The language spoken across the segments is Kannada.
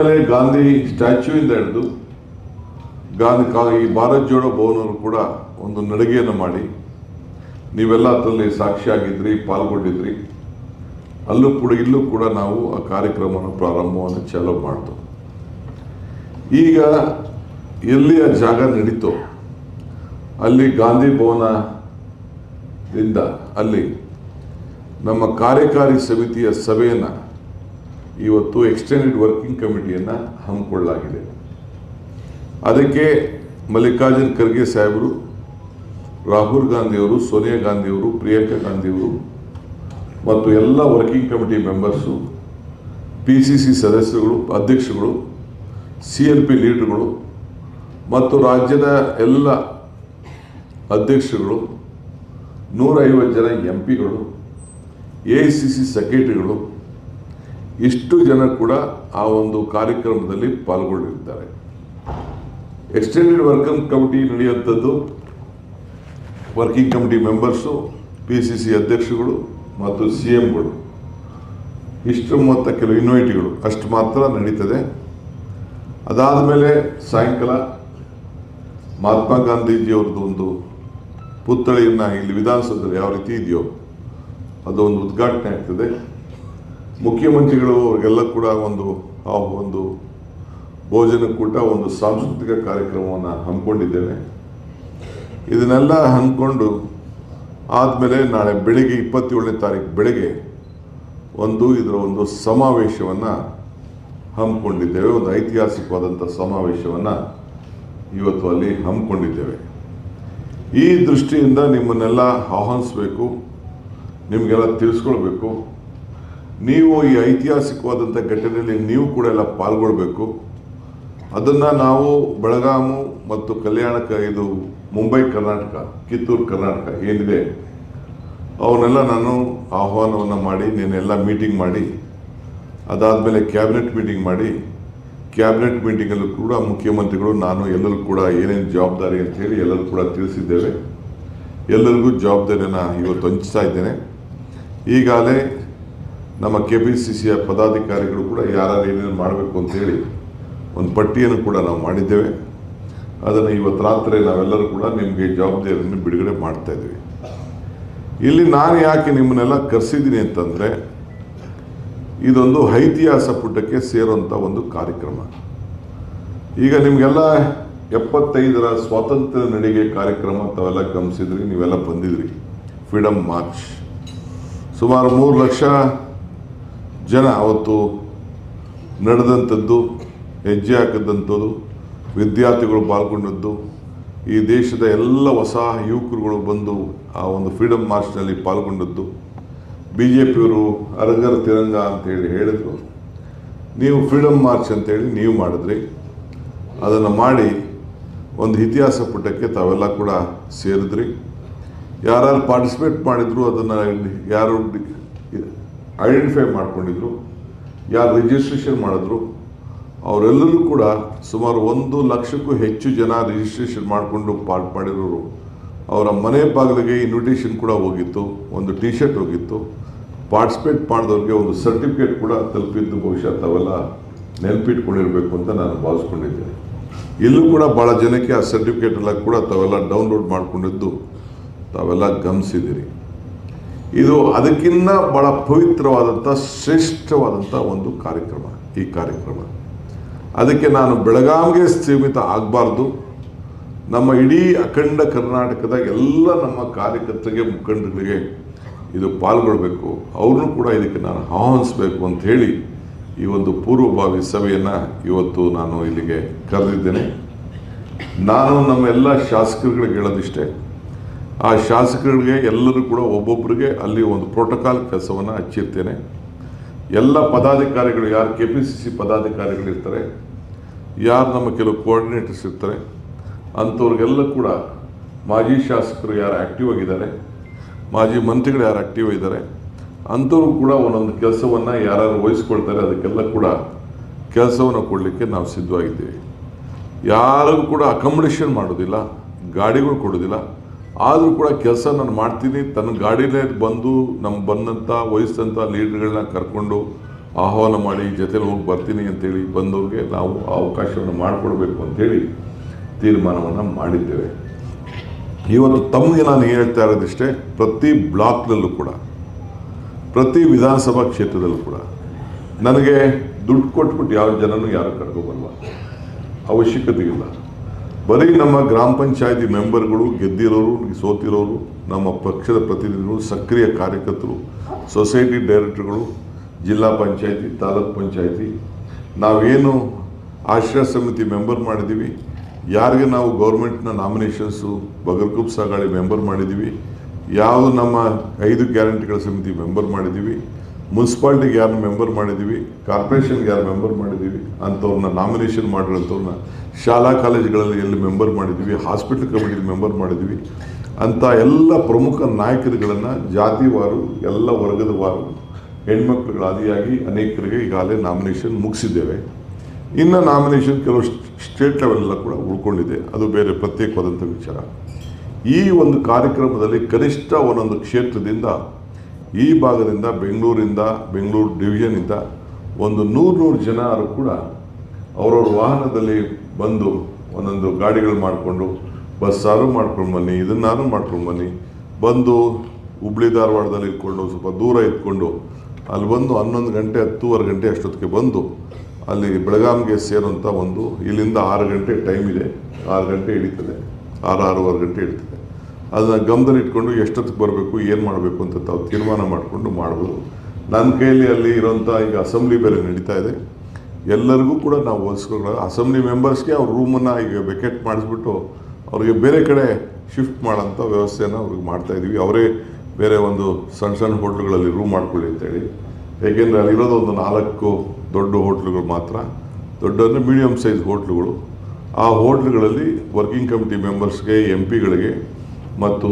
ಗಾಂಧಿ ಸ್ಟ್ಯಾಚ್ಯೂಯಿಂದ ಹಿಡಿದು ಗಾಂಧಿ ಕಾ, ಈ ಭಾರತ್ ಜೋಡೋ ಭವನವರು ಕೂಡ ಒಂದು ನಡಿಗೆಯನ್ನು ಮಾಡಿ ನೀವೆಲ್ಲ ಅದರಲ್ಲಿ ಸಾಕ್ಷಿಯಾಗಿದ್ರಿ, ಪಾಲ್ಗೊಂಡಿದ್ರಿ. ಅಲ್ಲೂ ಕೂಡ, ಇಲ್ಲೂ ಕೂಡ ನಾವು ಆ ಕಾರ್ಯಕ್ರಮವನ್ನು ಪ್ರಾರಂಭವನ್ನು ಚಾಲೋ ಮಾಡ್ತು ಈಗ ಎಲ್ಲಿ ಆ ಜಾಗ ನಡೀತೋ, ಅಲ್ಲಿ ಗಾಂಧಿ ಭವನದಿಂದ ಅಲ್ಲಿ ನಮ್ಮ ಕಾರ್ಯಕಾರಿ ಸಮಿತಿಯ ಸಭೆಯನ್ನು ಇವತ್ತು ಎಕ್ಸ್ಟೆಂಡೆಡ್ ವರ್ಕಿಂಗ್ ಕಮಿಟಿಯನ್ನು ಹಮ್ಮಿಕೊಳ್ಳಲಾಗಿದೆ. ಅದಕ್ಕೆ ಮಲ್ಲಿಕಾರ್ಜುನ್ ಖರ್ಗೆ ಸಾಹೇಬರು, ರಾಹುಲ್ ಗಾಂಧಿಯವರು, ಸೋನಿಯಾ ಗಾಂಧಿಯವರು, ಪ್ರಿಯಾಂಕಾ ಗಾಂಧಿಯವರು ಮತ್ತು ಎಲ್ಲ working committee members P C C ಸದಸ್ಯರುಗಳು ಅಧ್ಯಕ್ಷಗಳು ಸಿ ಎಲ್ ಪಿ ಲೀಡರ್ಗಳು ಮತ್ತು ರಾಜ್ಯದ ಎಲ್ಲ ಅಧ್ಯಕ್ಷರುಗಳು, ನೂರೈವತ್ತು ಜನ ಎಂ ಪಿಗಳು ಎ ಐ ಸಿ ಸಿ ಸೆಕ್ರೆಟರಿಗಳು ಇಷ್ಟು ಜನ ಕೂಡ ಆ ಒಂದು ಕಾರ್ಯಕ್ರಮದಲ್ಲಿ ಪಾಲ್ಗೊಂಡಿರ್ತಾರೆ extended working committee ನಡೆಯುವಂಥದ್ದು working committee members P C C ಅಧ್ಯಕ್ಷಗಳು ಮತ್ತು ಸಿ ಎಂಗಳು ಇಷ್ಟು ಮೊತ್ತ ಕೆಲವು ಇನ್ವೈಟಿಗಳು ಅಷ್ಟು ಮಾತ್ರ ನಡೀತದೆ. ಅದಾದ ಮೇಲೆ ಸಾಯಂಕಾಲ ಮಹಾತ್ಮ ಗಾಂಧೀಜಿಯವ್ರದ್ದು ಒಂದು ಪುತ್ಥಳಿಯನ್ನು ಇಲ್ಲಿ ವಿಧಾನಸೌಧದಲ್ಲಿ ಯಾವ ರೀತಿ ಇದೆಯೋ ಅದು ಒಂದು ಉದ್ಘಾಟನೆ ಆಗ್ತದೆ. ಮುಖ್ಯಮಂತ್ರಿಗಳು ಅವರಿಗೆಲ್ಲ ಕೂಡ ಒಂದು, ಆ ಒಂದು ಭೋಜನ ಕೂಟ, ಒಂದು ಸಾಂಸ್ಕೃತಿಕ ಕಾರ್ಯಕ್ರಮವನ್ನು ಹಮ್ಮಿಕೊಂಡಿದ್ದೇವೆ. ಇದನ್ನೆಲ್ಲ ಹಮ್ಮಿಕೊಂಡು ಆದಮೇಲೆ ನಾಳೆ ಬೆಳಿಗ್ಗೆ ಇಪ್ಪತ್ತೇಳನೇ ತಾರೀಕು ಬೆಳಗ್ಗೆ ಒಂದು ಇದರ ಒಂದು ಸಮಾವೇಶವನ್ನು ಹಮ್ಮಿಕೊಂಡಿದ್ದೇವೆ. ಒಂದು ಐತಿಹಾಸಿಕವಾದಂಥ ಸಮಾವೇಶವನ್ನು ಇವತ್ತು ಅಲ್ಲಿ ಹಮ್ಮಿಕೊಂಡಿದ್ದೇವೆ. ಈ ದೃಷ್ಟಿಯಿಂದ ನಿಮ್ಮನ್ನೆಲ್ಲ ಆಹ್ವಾನಿಸಬೇಕು, ನಿಮಗೆಲ್ಲ ತಿಳಿಸ್ಕೊಳ್ಬೇಕು. ನೀವು ಈ ಐತಿಹಾಸಿಕವಾದಂಥ ಘಟನೆಯಲ್ಲಿ ನೀವು ಕೂಡ ಎಲ್ಲ ಪಾಲ್ಗೊಳ್ಬೇಕು. ಅದನ್ನು ನಾವು ಬೆಳಗಾಮು ಮತ್ತು ಕಲ್ಯಾಣಕ ಇದು ಮುಂಬೈ, ಕರ್ನಾಟಕ, ಕಿತ್ತೂರು, ಕರ್ನಾಟಕ ಏನಿದೆ, ಅವನ್ನೆಲ್ಲ ನಾನು ಆಹ್ವಾನವನ್ನು ಮಾಡಿ ನೀನೆಲ್ಲ ಮೀಟಿಂಗ್ ಮಾಡಿ, ಅದಾದಮೇಲೆ ಕ್ಯಾಬಿನೆಟ್ ಮೀಟಿಂಗ್ ಮಾಡಿ ಕ್ಯಾಬಿನೆಟ್ ಮೀಟಿಂಗಲ್ಲೂ ಕೂಡ ಮುಖ್ಯಮಂತ್ರಿಗಳು, ನಾನು ಎಲ್ಲರೂ ಕೂಡ ಏನೇನು ಜವಾಬ್ದಾರಿ ಅಂತ ಹೇಳಿ ಎಲ್ಲರೂ ಕೂಡ ತಿಳಿಸಿದ್ದೇವೆ. ಎಲ್ಲರಿಗೂ ಜವಾಬ್ದಾರಿಯನ್ನು ಇವತ್ತು ಹಂಚ್ತಾ ಇದ್ದೇನೆ. ಈಗಾಗಲೇ ನಮ್ಮ ಕೆ ಪಿ ಸಿ ಸಿಯ ಪದಾಧಿಕಾರಿಗಳು ಕೂಡ ಯಾರು ಏನೇನು ಮಾಡಬೇಕು ಅಂತೇಳಿ ಒಂದು ಪಟ್ಟಿಯನ್ನು ಕೂಡ ನಾವು ಮಾಡಿದ್ದೇವೆ. ಅದನ್ನು ಇವತ್ತು ರಾತ್ರಿ ನಾವೆಲ್ಲರೂ ಕೂಡ ನಿಮಗೆ ಜವಾಬ್ದಾರಿಯನ್ನು ಬಿಡುಗಡೆ ಮಾಡ್ತಾ ಇದ್ದೀವಿ. ಇಲ್ಲಿ ನಾನು ಯಾಕೆ ನಿಮ್ಮನ್ನೆಲ್ಲ ಕರೆಸಿದ್ದೀನಿ ಅಂತಂದರೆ, ಇದೊಂದು ಐತಿಹಾಸ ಪುಟಕ್ಕೆ ಸೇರುವಂಥ ಒಂದು ಕಾರ್ಯಕ್ರಮ. ಈಗ ನಿಮಗೆಲ್ಲ ಎಪ್ಪತ್ತೈದರ ಸ್ವಾತಂತ್ರ್ಯ ನಡಿಗೆ ಕಾರ್ಯಕ್ರಮ ತಾವೆಲ್ಲ ಗಮನಿಸಿದ್ರಿ, ನೀವೆಲ್ಲ ಬಂದಿದ್ರಿ. ಫ್ರೀಡಮ್ ಮಾರ್ಚ್ ಸುಮಾರು ಮೂರು ಲಕ್ಷ ಜನ ಅವತ್ತು ನಡೆದಂಥದ್ದು, ಹೆಜ್ಜೆ ಹಾಕಿದಂಥದ್ದು, ವಿದ್ಯಾರ್ಥಿಗಳು ಪಾಲ್ಗೊಂಡದ್ದು, ಈ ದೇಶದ ಎಲ್ಲ ಹೊಸ ಯುವಕರುಗಳು ಬಂದು ಆ ಒಂದು ಫ್ರೀಡಮ್ ಮಾರ್ಚ್ನಲ್ಲಿ ಪಾಲ್ಗೊಂಡದ್ದು. ಬಿ ಜೆ ಪಿಯವರು ಅರಗರ್ ತಿರಂಗ ಅಂತೇಳಿ ಹೇಳಿದರು. ನೀವು ಫ್ರೀಡಮ್ ಮಾರ್ಚ್ ಅಂತೇಳಿ ನೀವು ಮಾಡಿದ್ರಿ. ಅದನ್ನು ಮಾಡಿ ಒಂದು ಇತಿಹಾಸ ಪುಟಕ್ಕೆ ತಾವೆಲ್ಲ ಕೂಡ ಸೇರಿದ್ರಿ. ಯಾರು ಪಾರ್ಟಿಸಿಪೇಟ್ ಮಾಡಿದ್ರು ಅದನ್ನು ಯಾರು ಐಡೆಂಟಿಫೈ ಮಾಡಿಕೊಂಡಿದ್ರು, ಯಾರು ರಿಜಿಸ್ಟ್ರೇಷನ್ ಮಾಡಿದ್ರು, ಅವರೆಲ್ಲರೂ ಕೂಡ ಸುಮಾರು ಒಂದು ಲಕ್ಷಕ್ಕೂ ಹೆಚ್ಚು ಜನ ರಿಜಿಸ್ಟ್ರೇಷನ್ ಮಾಡಿಕೊಂಡು ಪಾರ್ಟ್ ಮಾಡಿರೋರು. ಅವರ ಮನೆ ಬಾಗಿಲಿಗೆ ಇನ್ವಿಟೇಷನ್ ಕೂಡ ಹೋಗಿತ್ತು, ಒಂದು ಟಿ ಶರ್ಟ್ ಹೋಗಿತ್ತು. ಪಾರ್ಟಿಸಿಪೇಟ್ ಮಾಡಿದವ್ರಿಗೆ ಒಂದು ಸರ್ಟಿಫಿಕೇಟ್ ಕೂಡ ತಲುಪಿದ್ದು ಬಹುಶಃ ತಾವೆಲ್ಲ ನೆನಪಿಟ್ಕೊಂಡಿರಬೇಕು ಅಂತ ನಾನು ಭಾವಿಸ್ಕೊಂಡಿದ್ದೇನೆ. ಇಲ್ಲೂ ಕೂಡ ಭಾಳ ಜನಕ್ಕೆ ಆ ಸರ್ಟಿಫಿಕೇಟ್ ಎಲ್ಲ ಕೂಡ ತಾವೆಲ್ಲ ಡೌನ್ಲೋಡ್ ಮಾಡಿಕೊಂಡಿದ್ದು ತಾವೆಲ್ಲ ಗಮನಿಸಿದ್ದೀರಿ. ಇದು ಅದಕ್ಕಿಂತ ಬಹಳ ಪವಿತ್ರವಾದಂಥ, ಶ್ರೇಷ್ಠವಾದಂಥ ಒಂದು ಕಾರ್ಯಕ್ರಮ, ಈ ಕಾರ್ಯಕ್ರಮ. ಅದಕ್ಕೆ ನಾನು ಬೆಳಗಾವಿಗೆ ಸೀಮಿತ ಆಗಬಾರ್ದು. ನಮ್ಮ ಇಡೀ ಅಖಂಡ ಕರ್ನಾಟಕದ ಎಲ್ಲ ನಮ್ಮ ಕಾರ್ಯಕರ್ತರಿಗೆ ಮುಖಂಡಗಳಿಗೆ ಇದು ಪಾಲ್ಗೊಳ್ಬೇಕು. ಅವ್ರನ್ನೂ ಕೂಡ ಇದಕ್ಕೆ ನಾನು ಆಹ್ವಾನಿಸಬೇಕು ಅಂತ ಹೇಳಿ ಈ ಒಂದು ಪೂರ್ವಭಾವಿ ಸಭೆಯನ್ನು ಇವತ್ತು ನಾನು ಇಲ್ಲಿಗೆ ಕರೆದಿದ್ದೇನೆ. ನಾನು ನಮ್ಮ ಎಲ್ಲ ಶಾಸಕರುಗಳಿಗೆ ಹೇಳೋದಿಷ್ಟೇ ಆ ಶಾಸಕರಿಗೆ ಎಲ್ಲರೂ ಕೂಡ ಒಬ್ಬೊಬ್ಬರಿಗೆ ಅಲ್ಲಿ ಒಂದು ಪ್ರೋಟೋಕಾಲ್ ಕೆಲಸವನ್ನು ಹಚ್ಚಿರ್ತೇನೆ. ಎಲ್ಲ ಪದಾಧಿಕಾರಿಗಳು, ಯಾರು ಕೆ ಪಿ ಸಿ ಸಿ ಪದಾಧಿಕಾರಿಗಳಿರ್ತಾರೆ, ಯಾರು ನಮ್ಮ ಕೆಲವು ಕೋಆರ್ಡಿನೇಟರ್ಸ್ ಇರ್ತಾರೆ, ಅಂಥವ್ರಿಗೆಲ್ಲ ಕೂಡ ಮಾಜಿ ಶಾಸಕರು ಯಾರು ಆ್ಯಕ್ಟಿವ್ ಆಗಿದ್ದಾರೆ, ಮಾಜಿ ಮಂತ್ರಿಗಳು ಯಾರು ಆ್ಯಕ್ಟಿವ್ ಇದ್ದಾರೆ ಅಂಥವ್ರು ಕೂಡ ಒಂದೊಂದು ಕೆಲಸವನ್ನು ಯಾರು ವಹಿಸ್ಕೊಳ್ತಾರೆ, ಅದಕ್ಕೆಲ್ಲ ಕೂಡ ಕೆಲಸವನ್ನು ಕೊಡಲಿಕ್ಕೆ ನಾವು ಸಿದ್ಧವಾಗಿದ್ದೀವಿ. ಯಾರಿಗೂ ಕೂಡ ಅಕಾಮಡೇಷನ್ ಮಾಡೋದಿಲ್ಲ, ಗಾಡಿಗಳು ಕೊಡೋದಿಲ್ಲ. ಆದರೂ ಕೂಡ ಕೆಲಸ ನಾನು ಮಾಡ್ತೀನಿ. ತನ್ನ ಗಾಡಿಲೇ ಬಂದು ನಮ್ಮ ಬಂದಂಥ ವಹಿಸಿದಂಥ ಲೀಡರ್ಗಳನ್ನ ಕರ್ಕೊಂಡು ಆಹ್ವಾನ ಮಾಡಿ ಜೊತೆಲಿ ಹೋಗಿ ಬರ್ತೀನಿ ಅಂತೇಳಿ ಬಂದವ್ರಿಗೆ ನಾವು ಅವಕಾಶವನ್ನು ಮಾಡಿಕೊಡ್ಬೇಕು ಅಂತೇಳಿ ತೀರ್ಮಾನವನ್ನು ಮಾಡಿದ್ದೇವೆ. ಇವತ್ತು ತಮಗೆ ನಾನು ಹೇಳ್ತಾ ಇರೋದಿಷ್ಟೇ, ಪ್ರತಿ ಬ್ಲಾಕ್ನಲ್ಲೂ ಕೂಡ, ಪ್ರತಿ ವಿಧಾನಸಭಾ ಕ್ಷೇತ್ರದಲ್ಲೂ ಕೂಡ ನನಗೆ ದುಡ್ಡು ಕೊಟ್ಬಿಟ್ಟು ಯಾವ ಜನನೂ ಯಾರು ಕರ್ಕೊಬಲ್ಲ ಅವಶ್ಯಕತೆ ಇಲ್ಲ. ಬರೀ ನಮ್ಮ ಗ್ರಾಮ ಪಂಚಾಯತಿ ಮೆಂಬರ್ಗಳು ಗೆದ್ದಿರೋರು, ಸೋತಿರೋರು, ನಮ್ಮ ಪಕ್ಷದ ಪ್ರತಿನಿಧಿಗಳು, ಸಕ್ರಿಯ ಕಾರ್ಯಕರ್ತರು, ಸೊಸೈಟಿ ಡೈರೆಕ್ಟರ್ಗಳು, ಜಿಲ್ಲಾ ಪಂಚಾಯತಿ, ತಾಲೂಕ್ ಪಂಚಾಯತಿ. ನಾವೇನು ಆಶ್ರಯ ಸಮಿತಿ ಮೆಂಬರ್ ಮಾಡಿದ್ದೀವಿ. ಯಾರಿಗೆ ನಾವು ಗೌರ್ಮೆಂಟ್ನ ನಾಮಿನೇಷನ್ಸು, ಬಗರ್ಕುಪ್ ಸಾಗಾಳಿ ಮೆಂಬರ್ ಮಾಡಿದ್ದೀವಿ. ಯಾವ ನಮ್ಮ ಐದು ಗ್ಯಾರಂಟಿಗಳ ಸಮಿತಿ ಮೆಂಬರ್ ಮಾಡಿದ್ದೀವಿ. ಮುನ್ಸಿಪಾಲ್ಟಿಗೆ ಯಾರು ಮೆಂಬರ್ ಮಾಡಿದ್ದೀವಿ ಕಾರ್ಪೊರೇಷನ್ಗೆ ಯಾರು ಮೆಂಬರ್ ಮಾಡಿದ್ದೀವಿ ಅಂಥವ್ರನ್ನ ನಾಮಿನೇಷನ್ ಮಾಡಿರೋಂಥವ್ರನ್ನ ಶಾಲಾ ಕಾಲೇಜುಗಳಲ್ಲಿ ಎಲ್ಲಿ ಮೆಂಬರ್ ಮಾಡಿದ್ದೀವಿ ಹಾಸ್ಪಿಟ್ಲ್ ಕಮಿಟಿಲಿ ಮೆಂಬರ್ ಮಾಡಿದ್ದೀವಿ ಅಂಥ ಎಲ್ಲ ಪ್ರಮುಖ ನಾಯಕರುಗಳನ್ನು ಜಾತಿವಾರು ಎಲ್ಲ ವರ್ಗದವಾರು ಹೆಣ್ಮಕ್ಳುಗಳ ಆದಿಯಾಗಿ ಅನೇಕರಿಗೆ ಈಗಾಗಲೇ ನಾಮಿನೇಷನ್ ಮುಗಿಸಿದ್ದೇವೆ. ಇನ್ನು ನಾಮಿನೇಷನ್ ಕೆಲವು ಸ್ಟೇಟ್ ಲೆವೆಲೆಲ್ಲ ಕೂಡ ಉಳ್ಕೊಂಡಿದೆ. ಅದು ಬೇರೆ ಪ್ರತ್ಯೇಕವಾದಂಥ ವಿಚಾರ. ಈ ಒಂದು ಕಾರ್ಯಕ್ರಮದಲ್ಲಿ ಕನಿಷ್ಠ ಒಂದೊಂದು ಕ್ಷೇತ್ರದಿಂದ ಈ ಭಾಗದಿಂದ ಬೆಂಗಳೂರಿಂದ, ಬೆಂಗಳೂರು ಡಿವಿಷನಿಂದ ಒಂದು ನೂರು ನೂರು ಜನರು ಕೂಡ ಅವರವ್ರ ವಾಹನದಲ್ಲಿ ಬಂದು ಒಂದೊಂದು ಗಾಡಿಗಳು ಮಾಡಿಕೊಂಡು ಬಸ್ಸಾರು ಮಾಡ್ಕೊಂಡು ಬನ್ನಿ ಇದನ್ನಾರು ಮಾಡ್ಕೊಂಡು ಬನ್ನಿ, ಬಂದು ಹುಬ್ಳಿ ಧಾರವಾಡದಲ್ಲಿ ಇಟ್ಕೊಂಡು ಸ್ವಲ್ಪ ದೂರ ಇಟ್ಕೊಂಡು ಅಲ್ಲಿ ಬಂದು ಹನ್ನೊಂದು ಗಂಟೆ, ಹತ್ತೂವರೆ ಗಂಟೆ ಅಷ್ಟೊತ್ತಿಗೆ ಬಂದು ಅಲ್ಲಿ ಬೆಳಗಾಂಗೆ ಸೇರುವಂಥ ಒಂದು ಇಲ್ಲಿಂದ ಆರು ಗಂಟೆ ಟೈಮ್ ಇದೆ, ಆರು ಗಂಟೆ ಹಿಡಿತದೆ, ಆರು, ಆರೂವರೆ ಗಂಟೆ ಹಿಡಿತದೆ. ಅದನ್ನ ಗಮನದಲ್ಲಿ ಇಟ್ಕೊಂಡು ಎಷ್ಟೊತ್ತಿಗೆ ಬರಬೇಕು, ಏನು ಮಾಡಬೇಕು ಅಂತ ತಾವು ತೀರ್ಮಾನ ಮಾಡಿಕೊಂಡು ಮಾಡ್ಬೋದು. ನನ್ನ ಕೈಯಲ್ಲಿ ಅಲ್ಲಿ ಇರೋಂಥ ಈಗ ಅಸೆಂಬ್ಲಿ ಬೇರೆ ನಡೀತಾ ಇದೆ. ಎಲ್ಲರಿಗೂ ಕೂಡ ನಾವು ಹೋಲಿಸ್ಕೊಳ್ಳೋ ಅಸೆಂಬ್ಲಿ ಮೆಂಬರ್ಸ್ಗೆ ಅವ್ರ ರೂಮನ್ನು ಈಗ ವೆಕೆಟ್ ಮಾಡಿಸ್ಬಿಟ್ಟು ಅವ್ರಿಗೆ ಬೇರೆ ಕಡೆ ಶಿಫ್ಟ್ ಮಾಡೋಂಥ ವ್ಯವಸ್ಥೆನ ಅವ್ರಿಗೆ ಮಾಡ್ತಾ ಇದ್ದೀವಿ ಅವರೇ ಬೇರೆ ಒಂದು ಸಣ್ಣ ಸಣ್ಣ ಹೋಟ್ಲುಗಳಲ್ಲಿ ರೂಮ್ ಮಾಡ್ಕೊಳ್ಳಿ ಅಂತೇಳಿ ಏಕೆಂದರೆ ಅಲ್ಲಿರೋದು ಒಂದು ನಾಲ್ಕು ದೊಡ್ಡ ಹೋಟ್ಲುಗಳು ಮಾತ್ರ. ದೊಡ್ಡ ಅಂದರೆ ಮೀಡಿಯಮ್ ಸೈಜ್ ಹೋಟ್ಲುಗಳು. ಆ ಹೋಟ್ಲುಗಳಲ್ಲಿ ವರ್ಕಿಂಗ್ ಕಮಿಟಿ ಮೆಂಬರ್ಸ್ಗೆ ಎಂ ಪಿಗಳಿಗೆ ಮತ್ತು